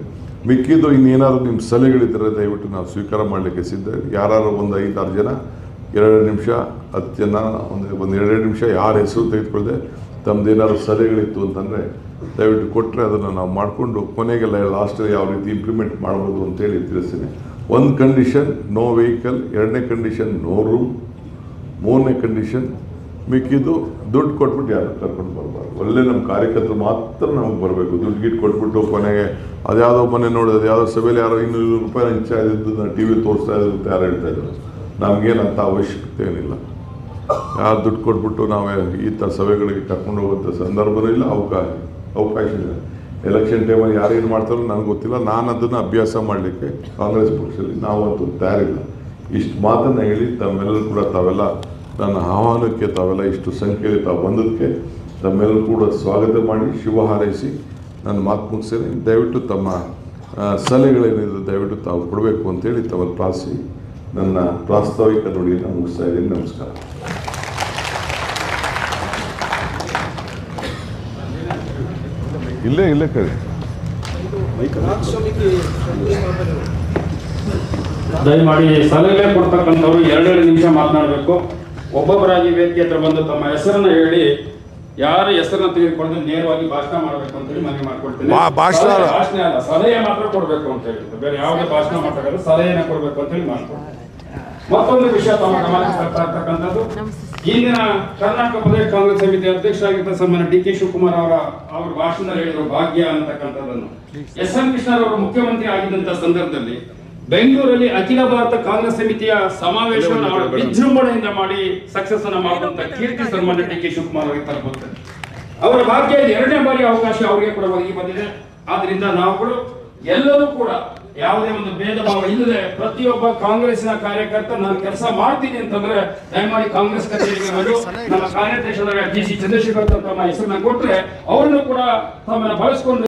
ಮಿಕ್ಕಿದ್ದು ಇನ್ನೇನಾದ್ರು ನಿಮ್ಮ ಸಲಹೆಗಳಿದ್ದರೆ ದಯವಿಟ್ಟು ನಾವು ಸ್ವೀಕಾರ ಮಾಡಲಿಕ್ಕೆ ಸಿದ್ಧ. ಯಾರು ಒಂದು ಐದಾರು ಜನ ಎರಡು ನಿಮಿಷ ಹತ್ತು ಒಂದು ಒಂದು ಎರಡೆರಡು ನಿಮಿಷ ಯಾರ ಹೆಸರು ತೆಗೆದುಕೊಳ್ಳದೆ ತಮ್ಮದು ಏನಾದ್ರು ಸಲಹೆಗಳಿತ್ತು ಅಂತಂದರೆ ದಯವಿಟ್ಟು ಕೊಟ್ಟರೆ ಅದನ್ನು ನಾವು ಮಾಡಿಕೊಂಡು ಕೊನೆಗೆಲ್ಲ ಲಾಸ್ಟಲ್ಲಿ ಯಾವ ರೀತಿ ಇಂಪ್ಲಿಮೆಂಟ್ ಮಾಡ್ಬೋದು ಅಂತೇಳಿ ತಿಳಿಸ್ತೀನಿ. ಒಂದು ಕಂಡೀಷನ್ ನೋ ವೆಹಿಕಲ್ ಎರಡನೇ ಕಂಡೀಷನ್ ನೋ ರೂಮ್ ಮೂರನೇ ಕಂಡೀಷನ್ ಮಿಕ್ಕಿದ್ದು ದುಡ್ಡು ಕೊಟ್ಬಿಟ್ಟು ಯಾರು ಕರ್ಕೊಂಡು ಬರಬಾರ್ದು. ಒಳ್ಳೆ ನಮ್ಮ ಕಾರ್ಯಕರ್ತರು ಮಾತ್ರ ನಮಗೆ ಬರಬೇಕು. ದುಡ್ಡು ಗಿಟ್ಟು ಕೊಟ್ಬಿಟ್ಟು ಕೊನೆಗೆ ಅದ್ಯಾವುದೋ ಮನೆ ನೋಡಿದ್ರೆ ಅದ್ಯಾವುದೋ ಸಭೆಯಲ್ಲಿ ಯಾರೋ ಇನ್ನೂರು ರೂಪಾಯಿ ಹೆಚ್ಚಾಗಿದ್ದು ಟಿ ವಿ ತೋರಿಸ್ತಾ ಇದ್ದು ಅಂತ ಯಾರು ಹೇಳ್ತಾ ಇದ್ರು ನಮಗೇನಂತ ಅವಶ್ಯಕತೆ ಏನಿಲ್ಲ. ಯಾರು ದುಡ್ಡು ಕೊಟ್ಬಿಟ್ಟು ನಾವು ಈ ಥರ ಸಭೆಗಳಿಗೆ ಕರ್ಕೊಂಡು ಹೋಗುವಂಥ ಸಂದರ್ಭನೂ ಇಲ್ಲ, ಅವಕಾಶ ಅವಕಾಶ ಇಲ್ಲ. ಎಲೆಕ್ಷನ್ ಟೈಮಲ್ಲಿ ಯಾರೇನು ಮಾಡ್ತಾರೋ ನನಗೆ ಗೊತ್ತಿಲ್ಲ. ನಾನು ಅದನ್ನು ಅಭ್ಯಾಸ ಮಾಡಲಿಕ್ಕೆ ಕಾಂಗ್ರೆಸ್ ಪಕ್ಷದಲ್ಲಿ ನಾವಂತೂ ತಯಾರಿಲ್ಲ. ಇಷ್ಟು ಮಾತನ್ನು ಹೇಳಿ ತಮ್ಮೆಲ್ಲರೂ ಕೂಡ ತಾವೆಲ್ಲ ನನ್ನ ಆಹ್ವಾನಕ್ಕೆ ತಾವೆಲ್ಲ ಇಷ್ಟು ಸಂಖ್ಯೆಯಲ್ಲಿ ತಾವು ಬಂದದಕ್ಕೆ ತಮ್ಮೆಲ್ಲರೂ ಕೂಡ ಸ್ವಾಗತ ಮಾಡಿ, ಶುಭ ಹಾರೈಸಿ ನನ್ನ ಮಾತು ಮುಗಿಸ್ತೇನೆ. ದಯವಿಟ್ಟು ತಮ್ಮ ಸಲಹೆಗಳೇನಿದೆ ದಯವಿಟ್ಟು ತಾವು ಕೊಡಬೇಕು ಅಂತೇಳಿ ತಮ್ಮ ಪ್ರಾರ್ಥಿಸಿ. ನನ್ನ ಪ್ರಾಸ್ತಾವಿಕ ನುಡಿಯನ್ನು ಮುಗಿಸ್ತಾ ಇದ್ದೀನಿ ನಮಸ್ಕಾರ. ಇಲ್ಲೇ ಇಲ್ಲೇ ಕರೆ ದಯಮಾಡಿ ಸಲಹೆ ಕೊಡ್ತಕ್ಕಂಥವ್ರು ಎರಡೆರಡು ನಿಮಿಷ ಮಾತನಾಡಬೇಕು. ಒಬ್ಬೊಬ್ಬರಾಗಿ ವೇದಿಕೆ ಹತ್ರ ಬಂದು ತಮ್ಮ ಹೆಸರನ್ನ ಹೇಳಿ ಯಾರ ಹೆಸರನ್ನ ತೆಗೆದುಕೊಂಡು ನೇರವಾಗಿ ಭಾಷಣ ಮಾಡಬೇಕು ಅಂತ ಹೇಳಿ ಮನವಿ ಮಾಡ್ಕೊಡ್ತೀನಿ ಭಾಷಣ ಅಲ್ಲ. ಸಲಹೆ- ಮಾತ್ರ ಕೊಡಬೇಕು ಅಂತ ಹೇಳಿ ಬೇರೆ ಯಾವುದೇ ಭಾಷಣ ಮಾತಾಡೋದು ಸಲಹೆನ ಕೊಡಬೇಕು ಅಂತ ಹೇಳಿ ಮಾಡ್ಕೊಡ್ತೀನಿ ಮತ್ತೊಂದು ವಿಷಯ ತಮ್ಮ ಗಮನಕ್ಕೆ ತರ್ತಾ ಇರ್ತಕ್ಕಂಥದ್ದು. ಇಂದಿನ ಕರ್ನಾಟಕ ಪ್ರದೇಶ ಕಾಂಗ್ರೆಸ್ ಸಮಿತಿ ಅಧ್ಯಕ್ಷರಾಗಿದ್ದ ಸನ್ಮಾನ ಡಿ ಕೆ ಶಿವಕುಮಾರ್ ಅವರ ಅವರ ಭಾಷಣದಲ್ಲಿ ಹೇಳಿದ್ರು ಭಾಗ್ಯ ಅಂತಕ್ಕಂಥದ್ದನ್ನು. ಎಸ್ ಎಂ ಕೃಷ್ಣರವರು ಮುಖ್ಯಮಂತ್ರಿ ಆಗಿದ್ದಂತ ಸಂದರ್ಭದಲ್ಲಿ ಬೆಂಗಳೂರಲ್ಲಿ ಅಖಿಲ ಭಾರತ ಕಾಂಗ್ರೆಸ್ ಸಮಿತಿಯ ಸಮಾವೇಶವನ್ನು ಅವರು ವಿಜೃಂಭಣೆಯಿಂದ ಮಾಡಿ ಸಕ್ಸಸ್ ಅನ್ನ ಮಾಡುವಂತ ಕೀರ್ತಿ ಸನ್ಮಾನ್ಯ ಡಿ ಕೆ ಶಿವಕುಮಾರ್ ಅವರಿಗೆ ತಲುಪುತ್ತೆ. ಅವರ ಭಾಗ್ಯ ಎರಡನೇ ಬಾರಿ ಅವಕಾಶ ಅವರಿಗೆ ಕೂಡ ಒದಗಿ ಬಂದಿದೆ. ಆದ್ರಿಂದ ನಾವುಗಳು ಎಲ್ಲರೂ ಕೂಡ ಯಾವುದೇ ಒಂದು ಭೇದ ಭಾವ ಇಲ್ಲದೆ ಪ್ರತಿಯೊಬ್ಬ ಕಾಂಗ್ರೆಸ್ನ ಕಾರ್ಯಕರ್ತ ನಾನು ಕೆಲಸ ಮಾಡ್ತೀನಿ ಅಂತಂದ್ರೆ ದಯಮಾಡಿ ಕಾಂಗ್ರೆಸ್ ಕಚೇರಿಗೆ ಬಂದು ನಮ್ಮ ಕಾರ್ಯಾಧ್ಯಕ್ಷರಾದ ಡಿ ಸಿ ಚಂದ್ರಶೇಖರ್ ತಮ್ಮ ಹೆಸರನ್ನ ಕೊಟ್ರೆ ಅವರನ್ನು ಕೂಡ ತಮ್ಮನ್ನ ಬಳಸ್ಕೊಂಡು